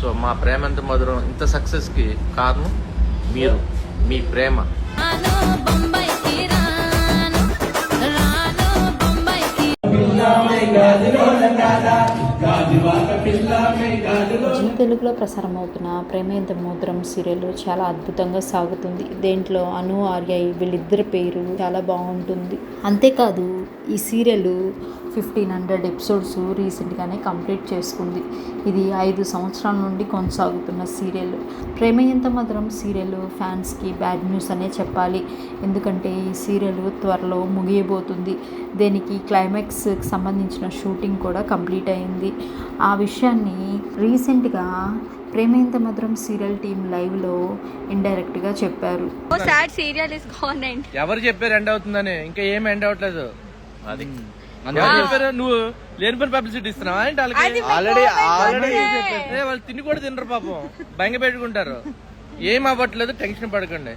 So మా ప్రేమ ఎంత మధురం ఇంత సక్సెస్కి కారణం మీరు మీ ప్రేమ. జీ తెలుగులో ప్రసారం అవుతున్న ప్రేమ ఎంత మోద్రం సీరియల్ చాలా అద్భుతంగా సాగుతుంది. దేంట్లో అను ఆర్య వీళ్ళిద్దరి పేరు చాలా బాగుంటుంది. అంతేకాదు ఈ సీరియల్ ఫిఫ్టీన్ హండ్రెడ్ ఎపిసోడ్స్ రీసెంట్గానే కంప్లీట్ చేసుకుంది. ఇది ఐదు సంవత్సరాల నుండి కొనసాగుతున్న సీరియల్. ప్రేమ ఎంత మధురం సీరియల్ ఫ్యాన్స్కి బ్యాడ్ న్యూస్ అనే చెప్పాలి. ఎందుకంటే ఈ సీరియల్ త్వరలో ముగియబోతుంది. దీనికి క్లైమాక్స్కి సంబంధించిన షూటింగ్ కూడా కంప్లీట్ అయింది. ఆ విషయం విషయాన్ని రీసెంట్గా ప్రేమ ఎంత మధురం సీరియల్ టీం లైవ్లో ఇండైరెక్ట్గా చెప్పారు. Oh, sad serial is gone and ఎవరు చెప్పారు ఎండ్ అవుతుందని? ఇంకా ఏం ఎండ్ అవ్వట్లేదు? అది. ఎవరు చెప్పారు? నువ్వు లేని పని పబ్లిసిటీ ఇస్తున్నావా ఏంటి వాళ్ళకి? ఆల్రెడీ ఆల్రెడీ వాళ్ళు తిని కూడా తినరు పాపం. భయంగా పెట్టుకుంటారు. ఏం అవ్వట్లేదు టెన్షన్ పడకండి.